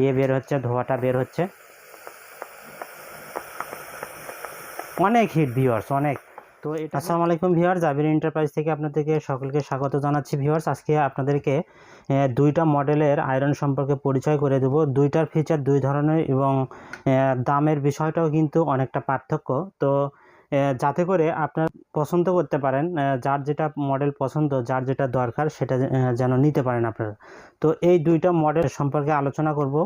ইয়ে বের হচ্ছে ধোঁয়াটা বের হচ্ছে। অনেক হিট ভিউয়ার্স অনেক। তো এটা আসসালামু আলাইকুম ভিউয়ার্স জাবির এন্টারপ্রাইজ থেকে আপনাদেরকে সকলকে স্বাগত জানাচ্ছি ভিউয়ার্স আজকে আপনাদেরকে দুইটা মডেলের আয়রন সম্পর্কে পরিচয় করে দেব। দুইটার ফিচার দুই ধরনের এবং দামের বিষয়টাও কিন্তু অনেকটা পার্থক্য। তো যাতে করে আপনার পছন্দ করতে পারেন যার যেটা মডেল পছন্দ, যার যেটা দরকার সেটা যেন নিতে পারেন আপনারা। তো এই দুইটা মডেল সম্পর্কে আলোচনা করব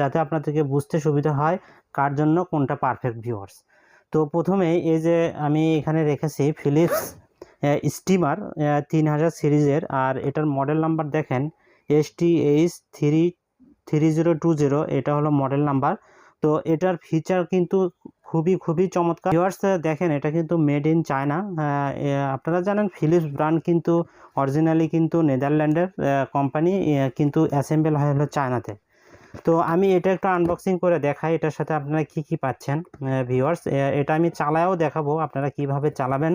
যাতে আপনাদেরকে বুঝতে সুবিধা হয় কার জন্য কোনটা পারফেক্ট ভিউয়ার্স তো প্রথমে এই যে আমি এখানে রেখেছি ফিলিপস স্টিমার তিন হাজার সিরিজের, আর এটার মডেল নাম্বার দেখেন S T H three three zero two zero এটা হলো মডেল নাম্বার তো এটার ফিচার কিন্তু খুবই খুবই চমৎকার। ভিউয়ার্স দেখেন, এটা কিন্তু মেড ইন চায়না আপনারা জানেন ফিলিপস ব্র্যান্ড কিন্তু অরিজিনালি কিন্তু নেদারল্যান্ডের কোম্পানি কিন্তু অ্যাসেম্বল হয় হলো চায়নাতে তো আমি এটা একটু আনবক্সিং করে দেখাই, এটার সাথে আপনারা কি কি পাচ্ছেন ভিউয়ার্স এটা আমি চালায়ও দেখাবো, আপনারা কীভাবে চালাবেন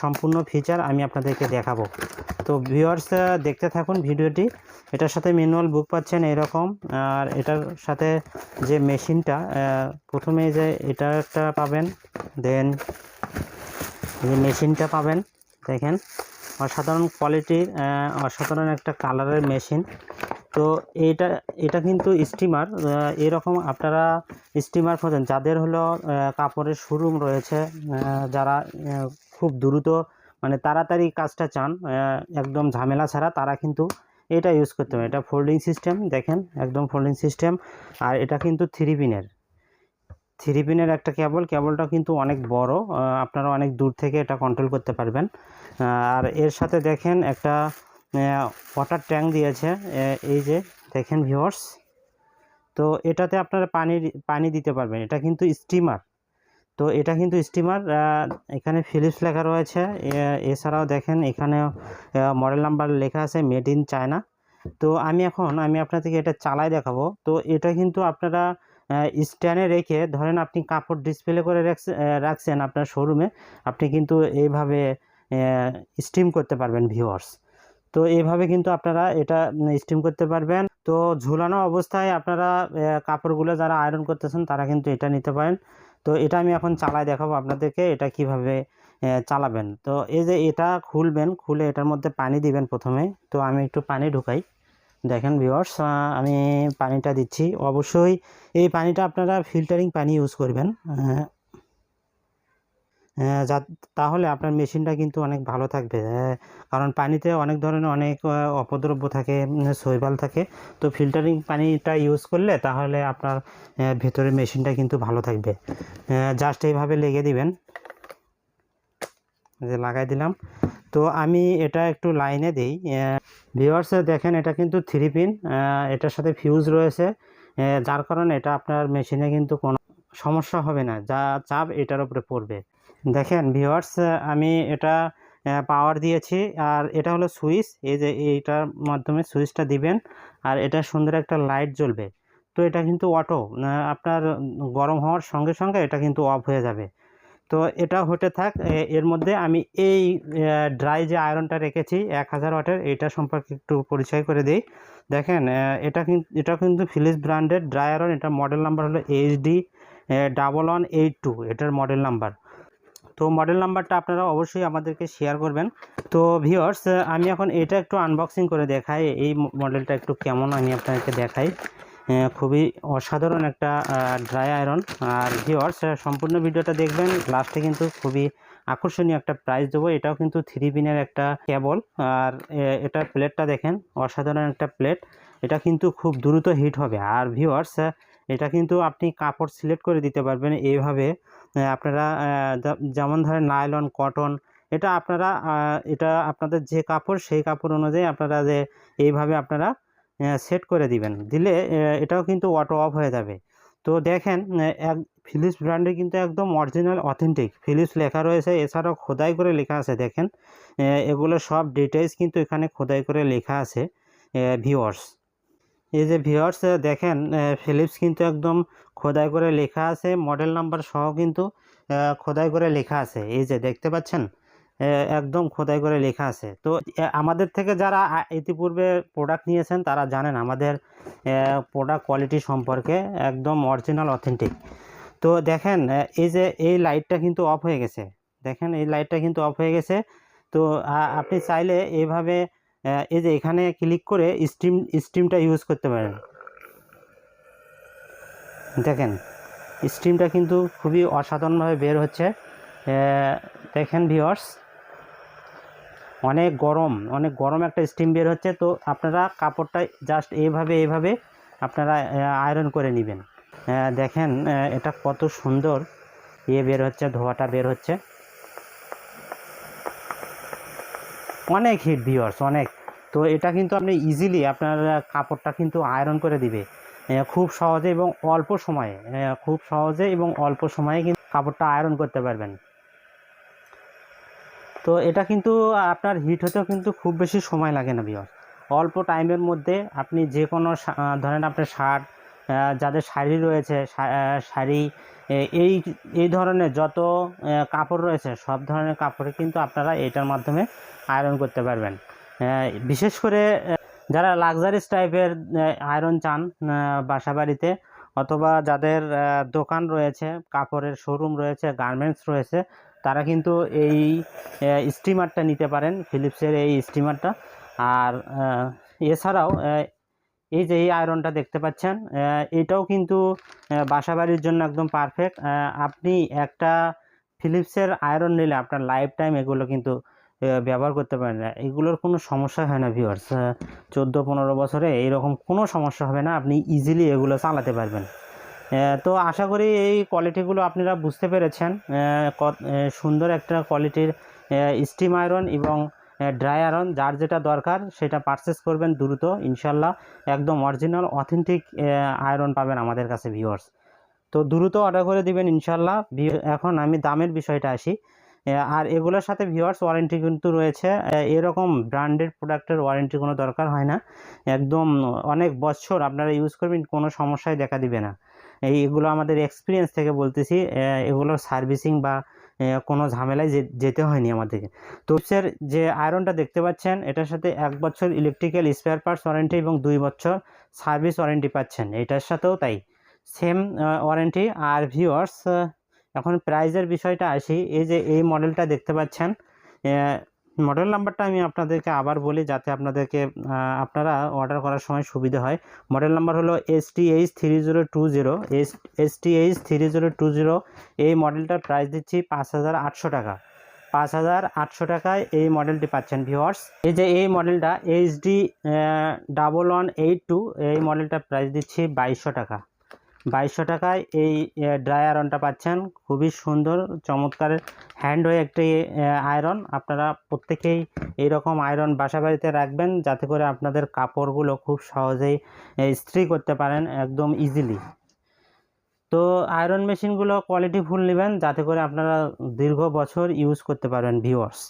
সম্পূর্ণ ফিচার আমি আপনাদেরকে দেখাবো। তো ভিউয়ার্স দেখতে থাকুন ভিডিওটি, এটার সাথে ম্যানুয়াল বুক পাচ্ছেন এরকম, আর এটার সাথে যে মেশিনটা প্রথমে যে এটা একটা পাবেন দেন যে মেশিনটা পাবেন, দেখেন, অসাধারণ কোয়ালিটির অসাধারণ একটা কালারের মেশিন তো এটা এটা কিন্তু স্টিমার এরকম আপনারা স্টিমার খোঁজেন। যাদের হলো কাপড়ের শোরুম রয়েছে যারা খুব দ্রুত মানে তাড়াতাড়ি কাজটা চান একদম ঝামেলা ছাড়া, তারা কিন্তু এটা ইউজ করতে হবে এটা ফোল্ডিং সিস্টেম দেখেন, একদম ফোল্ডিং সিস্টেম আর এটা কিন্তু থ্রি পিনের থ্রি পিনের একটা কেবল কেবলটা কিন্তু অনেক বড় আপনারা অনেক দূর থেকে এটা কন্ট্রোল করতে পারবেন। আর এর সাথে দেখেন একটা ওয়াটার ট্যাঙ্ক দিয়েছে। এই যে, দেখেন ভিউয়ার্স তো এটাতে আপনারা পানি পানি দিতে পারবেন। এটা কিন্তু স্টিমার তো এটা কিন্তু স্টিমার এখানে ফিলিপস লেখা রয়েছে। এছাড়াও দেখেন এখানে মডেল নাম্বার লেখা আছে মেড ইন চায়না তো আমি এখন, আমি আপনাদেরকে এটা চালাই দেখাবো। তো এটা কিন্তু আপনারা স্ট্যান্ডে রেখে, ধরেন আপনি কাপড় ডিসপ্লে করে রাখছেন আপনার শোরুমে আপনি কিন্তু এইভাবে স্টিম করতে পারবেন ভিউয়ার্স তো এইভাবে কিন্তু আপনারা এটা স্টিম করতে পারবেন। তো ঝুলানো অবস্থায় আপনারা কাপড়গুলো যারা আয়রন করতেছেন তারা কিন্তু এটা নিতে পারেন। তো এটা আমি এখন চালাই দেখাবো আপনাদেরকে এটা কীভাবে চালাবেন। তো এই যে এটা খুলবেন খুলে এটার মধ্যে পানি দিবেন প্রথমে। তো আমি একটু পানি ঢুকাই। দেখেন ভিওর্স আমি পানিটা দিচ্ছি। অবশ্যই এই পানিটা আপনারা ফিল্টারিং পানি ইউজ করবেন। আহ, যা, তাহলে আপনার মেশিনটা কিন্তু অনেক ভালো থাকবে। কারণ পানিতে অনেক ধরনের অনেক অপদ্রব্য থাকে শৈবাল থাকে। তো ফিল্টারিং পানিটা ইউজ করলে তাহলে আপনার ভেতরের মেশিনটা কিন্তু ভালো থাকবে। জাস্ট এইভাবে লেগে দিবেন। যে লাগাই দিলাম। তো আমি এটা একটু লাইনে দিই। ভিউয়ার্স দেখেন এটা কিন্তু থ্রি পিন এটার সাথে ফিউজ রয়েছে। যার কারণে এটা আপনার মেশিনে কিন্তু কোনো সমস্যা হবে না। যা চাপ এটার উপরে পড়বে। দেখেন ভিওয়ার্স আমি এটা পাওয়ার দিয়েছি, আর এটা হলো সুইচ, এই যে এইটার মাধ্যমে সুইচটা দিবেন, আর এটা সুন্দর একটা লাইট জ্বলবে। তো এটা কিন্তু অটো আপনার গরম হওয়ার সঙ্গে সঙ্গে এটা কিন্তু অফ হয়ে যাবে। তো এটা হতে থাক এর মধ্যে আমি এই ড্রাই যে আয়রনটা রেখেছি, এক হাজার ওয়াটের এটা সম্পর্কে একটু পরিচয় করে দিই। দেখেন এটা কিন্তু এটা কিন্তু ফিলিপস ব্র্যান্ডের ড্রাই আয়রন এটার মডেল নাম্বার হলো HD double one eight two এটার মডেল নাম্বার তো মডেল নাম্বারটা আপনারা অবশ্যই আমাদেরকে শেয়ার করবেন। তো ভিওর্স আমি এখন এটা একটু আনবক্সিং করে দেখাই, এই মডেলটা একটু কেমন আমি আপনাদেরকে দেখাই। খুবই অসাধারণ একটা ড্রাই আয়রন আর ভিওর্স সম্পূর্ণ ভিডিওটা দেখবেন লাস্টে কিন্তু খুবই আকর্ষণীয় একটা প্রাইস দেবো। এটাও কিন্তু থ্রি পিনের একটা কেবল আর এটার প্লেটটা দেখেন, অসাধারণ একটা প্লেট এটা কিন্তু খুব দ্রুত হিট হবে। আর ভিওয়ার্স এটা কিন্তু আপনি কাপড় সিলেক্ট করে দিতে পারবেন এইভাবে। আপনারা যেমন ধরেন নাইলন, কটন, এটা আপনারা এটা আপনাদের যে কাপড়, সেই কাপড় অনুযায়ী আপনারা যে এইভাবে আপনারা সেট করে দিবেন। দিলে এটাও কিন্তু অটো অফ হয়ে যাবে। তো দেখেন এক, ফিলিপস ব্র্যান্ডে কিন্তু একদম অরিজিনাল, অথেন্টিক ফিলিপস লেখা রয়েছে। এছাড়াও খোদাই করে লেখা আছে, দেখেন। এগুলো সব ডিটেলস কিন্তু এখানে খোদাই করে লেখা আছে ভিওয়ার্স এই যে ভিওয়ার্স দেখেন ফিলিপস কিন্তু একদম খোদাই করে লেখা আছে মডেল নাম্বার সহ কিন্তু খোদাই করে লেখা আছে। এই যে দেখতে পাচ্ছেন একদম খোদাই করে লেখা আছে। তো আমাদের থেকে যারা ইতিপূর্বে প্রোডাক্ট নিয়েছেন তারা জানেন আমাদের প্রোডাক্ট কোয়ালিটি সম্পর্কে একদম অরিজিনাল অথেন্টিক তো দেখেন এই যে এই লাইটটা কিন্তু অফ হয়ে গেছে। দেখেন এই লাইটটা কিন্তু অফ হয়ে গেছে। তো আপনি চাইলে এইভাবে আহ, এই যে এখানে ক্লিক করে স্টিম স্টিমটা ইউজ করতে পারেন। দেখেন স্টিমটা কিন্তু খুবই অসাধারণভাবে বের হচ্ছে। দেখেন ভিওর্স অনেক গরম অনেক গরম একটা স্টিম বের হচ্ছে। তো আপনারা কাপড়টা জাস্ট এইভাবে এইভাবে আপনারা আয়রন করে নেবেন। দেখেন এটা কত সুন্দর ইয়ে বের হচ্ছে, ধোয়াটা বের হচ্ছে। অনেক হিট ভিওর্স অনেক। তো এটা কিন্তু আপনি ইজিলি আপনার কাপড়টা কিন্তু আয়রন করে দিবে। খুব সহজে এবং অল্প সময়ে খুব সহজে এবং অল্প সময়ে কিন্তু কাপড়টা আয়রন করতে পারবেন। তো এটা কিন্তু আপনার হিট হতেও কিন্তু খুব বেশি সময় লাগে না বিয়র অল্প টাইমের মধ্যে আপনি যে কোনো ধরেন আপনার শার্ট যাদের শাড়ি রয়েছে শাড়ি এই এই ধরনের যত কাপড় রয়েছে, সব ধরনের কাপড়ে কিন্তু আপনারা এটার মাধ্যমে আয়রন করতে পারবেন। বিশেষ করে যারা লাক্সারিস টাইপের আয়রন চান বাসা বাড়িতে অথবা যাদের দোকান রয়েছে কাপড়ের শোরুম রয়েছে গার্মেন্টস রয়েছে তারা কিন্তু এই স্টিমারটা নিতে পারেন ফিলিপসের এই স্টিমারটা আর এছাড়াও এই যে এই আয়রনটা দেখতে পাচ্ছেন এটাও কিন্তু আহ, বাসাবাড়ির জন্য একদম পারফেক্ট আপনি একটা ফিলিপসের আয়রন নিলে আপনার লাইফ টাইম এগুলো কিন্তু ব্যবহার করতে পারেন না। এগুলোর কোনো সমস্যা হয় না ভিউয়ার্স চোদ্দ, পনেরো বছরে এরকম কোনো সমস্যা হবে না, আপনি ইজিলি এগুলো চালাতে পারবেন। তো আশা করি এই কোয়ালিটিগুলো আপনারা বুঝতে পেরেছেন। সুন্দর একটা কোয়ালিটির স্টিম আয়রন এবং ড্রাই আয়রন যার যেটা দরকার সেটা পারচেস করবেন দ্রুত ইনশাল্লাহ একদম অরিজিনাল অথেন্টিক আয়রন পাবেন আমাদের কাছে ভিউয়ার্স তো দ্রুত অর্ডার করে দিবেন ইনশাল্লাহ এখন আমি দামের বিষয়টা আসি। আর এগুলোর সাথে ভিউয়ার্স ওয়ারেন্টি কিন্তু রয়েছে। এরকম ব্র্যান্ডেড প্রোডাক্টের ওয়ারেন্টি কোনো দরকার হয় না। একদম অনেক বছর আপনারা ইউজ করবেন, কোনো সমস্যায় দেখা দিবে না। এই এগুলো আমাদের এক্সপিরিয়েন্স থেকে বলতেছি এগুলোর সার্ভিসিং বা কোনো ঝামেলায় যেতে হয়নি আমাদেরকে। তো স্যার যে আয়রনটা দেখতে পাচ্ছেন, এটার সাথে এক বছর ইলেকট্রিক্যাল স্পেয়ার পার্টস ওয়ারেন্টি এবং দুই বছর সার্ভিস ওয়ারেন্টি পাচ্ছেন। এটার সাথেও তাই। সেম ওয়ারেন্টি আর ভিউয়ার্স এখন প্রাইজের বিষয়টা আসি। এই যে এই মডেলটা দেখতে পাচ্ছেন মডেল নাম্বারটা আমি আপনাদেরকে আবার বলি যাতে আপনাদেরকে আপনারা অর্ডার করার সময় সুবিধা হয়। মডেল নাম্বার হলো S T H three zero two zero S T H three zero two zero এই মডেলটার প্রাইস দিচ্ছি পাঁচ হাজার আটশো টাকা। পাঁচ হাজার আটশো টাকায় এই মডেলটি পাচ্ছেন ভিওয়ার্স এই যে এই মডেলটা H D double one eight two এই মডেলটার প্রাইস দিচ্ছি বাইশশো টাকা। বাইশশো টাকায় এই ড্রাই আয়রনটা পাচ্ছেন। খুবই সুন্দর, চমৎকার হ্যান্ড হয়ে একটি আয়রন আপনারা প্রত্যেকেই এইরকম আয়রন বাসা বাড়িতে রাখবেন, যাতে করে আপনাদের কাপড়গুলো খুব সহজেই ইস্ত্রি করতে পারেন একদম ইজিলি তো আয়রন মেশিনগুলো কোয়ালিটি ফুল নেবেন, যাতে করে আপনারা দীর্ঘ বছর ইউজ করতে পারবেন ভিউয়ার্স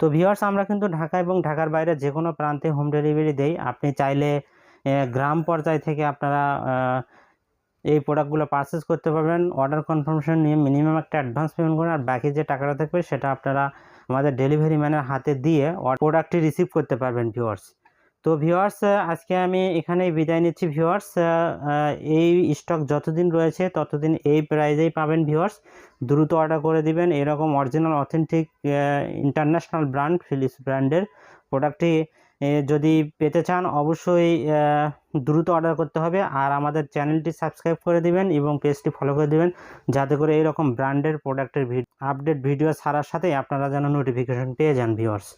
তো ভিউয়ার্স আমরা কিন্তু ঢাকা এবং ঢাকার বাইরে যে কোনো প্রান্তে হোম ডেলিভারি দেই। আপনি চাইলে গ্রাম পর্যায় থেকে আপনারা এই প্রোডাক্টগুলো পারচেস করতে পারবেন। অর্ডার কনফার্মেশন নিয়ে মিনিমাম একটা অ্যাডভান্স পেমেন্ট করেন আর বাকি যে টাকাটা থাকবে সেটা আপনারা আমাদের ডেলিভারি ম্যানের হাতে দিয়ে প্রোডাক্টটি রিসিভ করতে পারবেন ভিউয়ার্স তো ভিউয়ার্স আজকে আমি এখানেই বিদায় নিচ্ছি ভিওয়ার্স এই স্টক যতদিন রয়েছে ততদিন এই প্রাইজেই পাবেন ভিউয়ার্স দ্রুত অর্ডার করে দিবেন। এরকম original authentic international brand Philips ব্র্যান্ডের প্রোডাক্টটি যদি পেতে চান অবশ্যই দ্রুত অর্ডার করতে হবে। আর আমাদের চ্যানেলটি সাবস্ক্রাইব করে দিবেন এবং পেজটি ফলো করে দিবেন, যাতে করে এরকম ব্র্যান্ডের প্রোডাক্টের আপডেট ভিডিও ছাড়ার সাথে আপনারা যেন নোটিফিকেশন পেয়ে যান ভিউয়ার্স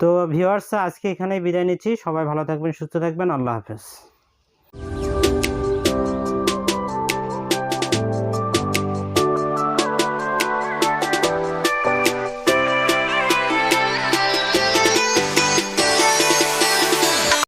তো ভিউয়ার্স আজকে এখানেই বিদায় নিচ্ছি। সবাই ভালো থাকবেন, সুস্থ থাকবেন। আল্লাহ হাফেজ।